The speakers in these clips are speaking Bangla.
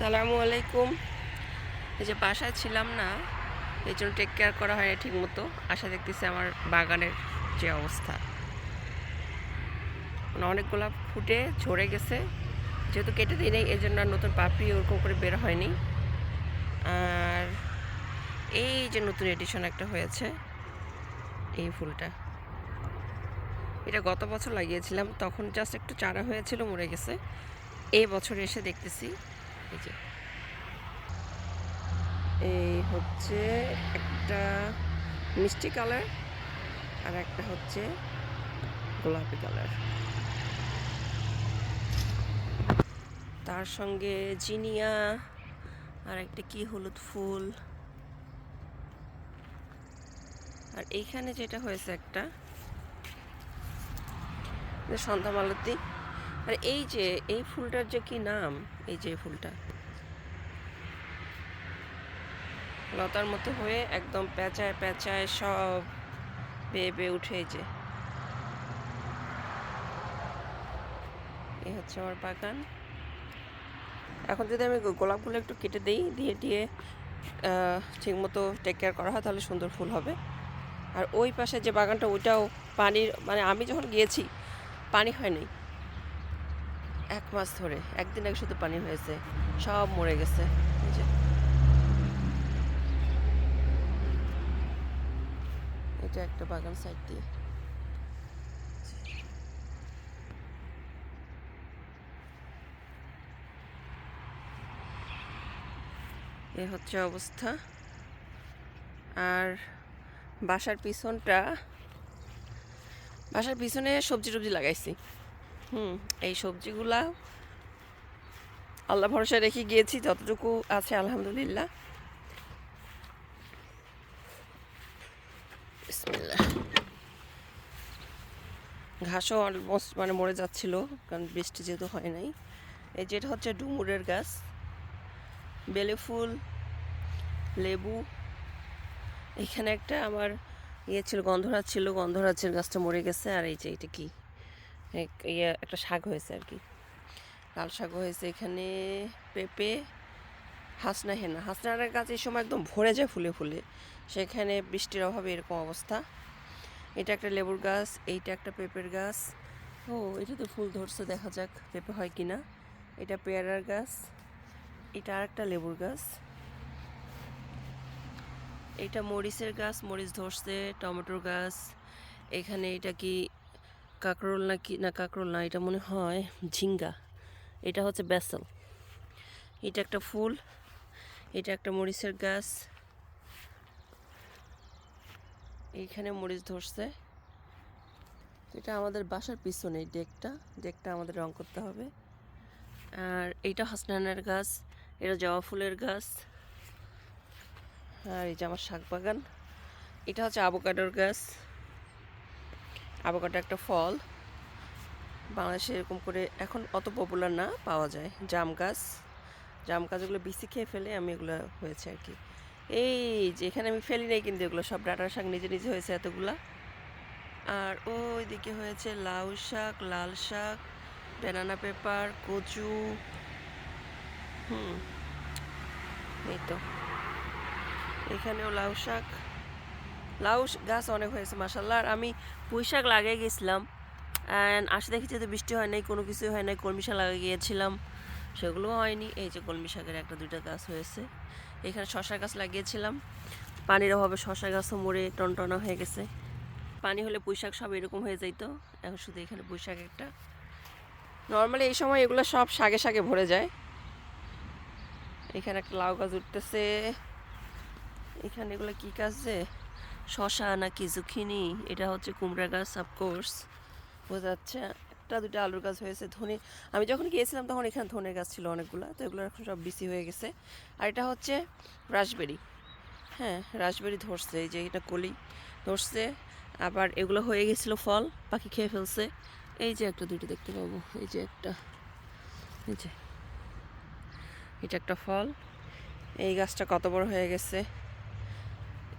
সালামু আলাইকুম। এই যে বাসায় ছিলাম না, এই জন্য টেক কেয়ার করা হয়নি ঠিক মতো আশা দেখতেছি আমার বাগানের যে অবস্থা। মানে অনেক ফুটে, ঝরে গেছে। যেহেতু কেটে দিই নেই এই জন্য নতুন পাপড়ি ওরকম করে বের হয়নি। আর এই যে নতুন এডিশন একটা হয়েছে, এই ফুলটা। এটা গত বছর লাগিয়েছিলাম, তখন জাস্ট একটু চারা হয়েছিল, মরে গেছে। এই বছর এসে দেখতেছি। এই যে। এই হচ্ছে একটা মিষ্টি কালার আর একটা হচ্ছে গোলাপি কালার। তার সঙ্গে জিনিয়া আর একটা কি হলুদ ফুল। আর এইখানে যেটা হয়েছে একটা সন্ধ্যা মালতী। আর এই যে, এই ফুলটার যে কি নাম? এই যে ফুলটা। লতার মতো হয়ে একদম পেঁচায় পেঁচায় সব বেয়ে বেয়ে উঠে যে। এই হচ্ছে আমার বাগান। এখন যদি আমি গোলাপগুলো একটু কেটে দিই, দিয়ে দিয়ে ঠিক মতো টেক কেয়ার করা হয়, তাহলে সুন্দর ফুল হবে। আর ওই পাশে যে বাগানটা, ওইটাও পানির মানে আমি যখন গিয়েছি, পানি হয়নি। এক মাস ধরে, একদিন এক শুধু পানি হয়েছে, সব মরে গেছে। এটা একটা বাগান সাইড দিয়ে। এ হচ্ছে অবস্থা। আর বাসার পিছনটা, বাসার পিছনে সবজি টবজি লাগাইছি। হুম। এই সবজিগুলা আল্লাহ ভরসা রেখে গিয়েছি, যতটুকু আছে আলহামদুলিল্লাহ। ঘাসও অলমোস্ট মানে মরে যাচ্ছিল, কারণ বৃষ্টি যেহেতু হয় নাই। এই যেটা হচ্ছে ডুমুরের গাছ। বেলে ফুল, লেবু। এখানে একটা আমার ইয়ে ছিল, গন্ধরাজ ছিল, গন্ধরাজের গাছটা মরে গেছে। আর এই যে এটা কি? ইয়ে একটা শাক হয়েছে আর কি। লাল শাক হয়েছে এখানে, পেঁপে, হাসনা হেনা। হাসনার গাছ এই সময় একদম ভরে যায় ফুলে ফুলে। সেখানে বৃষ্টির অভাবে এরকম অবস্থা। এটা একটা লেবুর গাছ, এইটা একটা পেঁপের গাছ। ও, এটা তো ফুল ধরছে, দেখা যাক পেঁপে হয় কি না এটা পেয়ারার গাছ, এটা আর একটা লেবুর গাছ। এটা মরিচের গাছ, মরিচ ধরছে, টমেটোর গাছ। এখানে এটা কি কাঁকরোল না কি না কাঁকরোল না, এটা মনে হয় ঝিঙ্গা। এটা হচ্ছে বেসল। এটা একটা ফুল, এটা একটা মরিচের গাছ। এইখানে মরিচ ধরছে। এটা আমাদের বাসার পিছনে ডেকটা। ডেকটা আমাদের রং করতে হবে। আর এইটা হাসনানের গাছ, এটা জবা ফুলের গাছ। আর এই যে আমার শাক বাগান। এটা হচ্ছে আবোকাডোর গাছ। আবোকাডো একটা ফল। বাংলাদেশে এরকম করে এখন অত পপুলার না, পাওয়া যায়। জাম গাছ। জাম গাছগুলো বিসি খেয়ে ফেলে আমি এগুলো হয়েছে আর কি। এই যে এখানে আমি ফেলি নাই কিন্তু এগুলো সব ডাটার শাক নিজে নিজে হয়েছে এতগুলা। আর ওই দিকে হয়েছে লাউ শাক, লাল শাক ব্যানানা পেপার কচু। হুম, এই তো। এখানেও লাউ শাক। লাউ গাছ অনেক হয়েছে মাসাল্লাহ আর আমি পুঁই শাক লাগিয়ে গেছিলাম অ্যান্ড আসে দেখেছি তো বৃষ্টি হয় নাই, কোনো কিছুই হয় নাই, কলমি শাক লাগিয়ে গিয়েছিলাম, সেগুলোও হয়নি। এই যে কলমি শাকের একটা, দুইটা গাছ হয়েছে। এখানে শশা গাছ লাগিয়েছিলাম, পানির অভাবে শশা গাছও মরে টনটনা হয়ে গেছে। পানি হলে পুঁই শাক সব এরকম হয়ে যাইতো, এখন শুধু এখানে পুঁই শাক একটা। নর্মালি এই সময় এগুলো সব শাকে শাকে ভরে যায়। এখানে একটা লাউ গাছ উঠতেছে। এখানে এগুলো কী কাজ যে? শশা নাকি জুখিনি এটা হচ্ছে কুমড়া গাছ অফকোর্স বোঝা যাচ্ছে একটা দুটো আলুর গাছ হয়েছে, ধনে আমি যখন গিয়েছিলাম তখন এখানে ধনের গাছ ছিল অনেকগুলো, তো এগুলো এখন সব বিসি হয়ে গেছে। আর এটা হচ্ছে রাসবেরি। হ্যাঁ রাসবেরি ধরছে, এই যে এটা কলি ধরছে। আবার এগুলো হয়ে গেছিল ফল পাখি খেয়ে ফেলছে। এই যে একটা দুটো দেখতে পাবো, এই যে একটা, এই যে, এটা একটা ফল। এই গাছটা কত বড় হয়ে গেছে?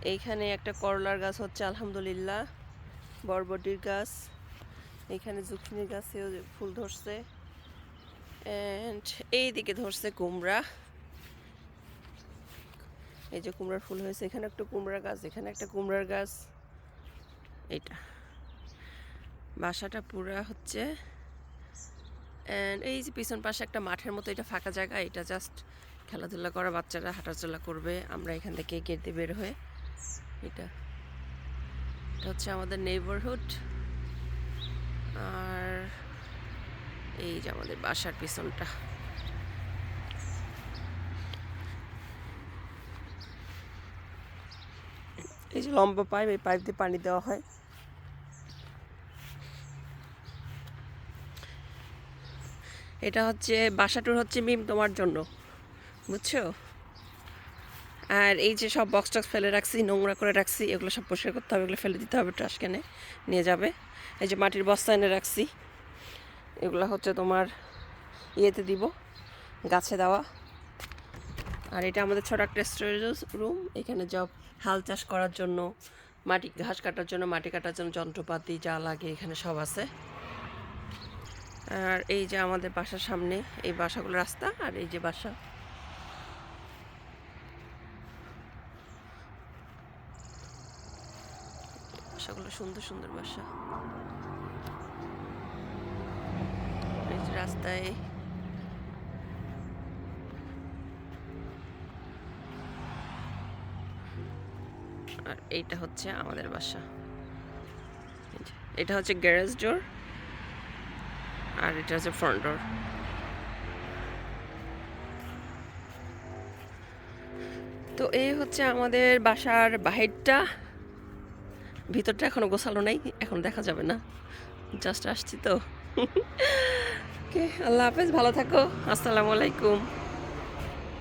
এইখানে একটা করলার গাছ হচ্ছে, আলহামদুলিল্লাহ। বরবটির গাছ। এখানে জুখিনির গাছেও ফুল ধরছে। অ্যান্ড এই দিকে ধরছে কুমড়া। এই যে কুমড়ার ফুল হয়েছে, এখানে একটা কুমড়ার গাছ, এখানে একটা কুমড়ার গাছ। এইটা। বাসাটা পুরা হচ্ছে। অ্যান্ড এই যে পিছন পাশে একটা মাঠের মতো, এটা ফাঁকা জায়গা, এটা জাস্ট খেলাধুলা করা, বাচ্চারা হাঁটাচলা করবে। আমরা এখান থেকে গেট বের হয়ে এটা। এটা হচ্ছে আমাদের নেইবারহুড আর এই যে আমাদের বাসার পিছনটা। এই যে লম্বা পাইপ, এই পাইপ দিয়ে পানি দেওয়া হয়। এটা হচ্ছে, বাসা ট্যুর হচ্ছে মিম তোমার জন্য। বুঝছ? আর এই যে সব বক্স টক্স ফেলে রাখছি, নোংরা করে রাখছি, এগুলো সব পরিষ্কার করতে হবে, এগুলো ফেলে দিতে হবে ট্রাশ ক্যানে নিয়ে যাবে। এই যে মাটির বস্তা এনে রাখছি, এগুলো হচ্ছে তোমার ইয়েতে দিব, গাছে দেওয়া। আর এটা আমাদের ছোট একটা স্টোরেজ রুম এখানে সব হাল চাষ করার জন্য, মাটি, ঘাস কাটার জন্য, মাটি কাটার জন্য যন্ত্রপাতি যা লাগে এখানে সব আছে। আর এই যে আমাদের বাসার সামনে, এই বাসাগুলো রাস্তা, আর এই যে বাসা। বাসাগুলো, সুন্দর সুন্দর বাসা। রাস্তায় আর এইটা হচ্ছে আমাদের বাসা। এটা হচ্ছে গ্যারেজ ডোর আর এটা হচ্ছে ফ্রন্ট ডোর। তো এই হচ্ছে আমাদের বাসার বাহিরটা। ভিতরটা এখনও গোছালো নাই, এখন দেখা যাবে না। জাস্ট আসছি তো। ওকে আল্লাহ হাফেজ, ভালো থাকো। আসসালামু আলাইকুম।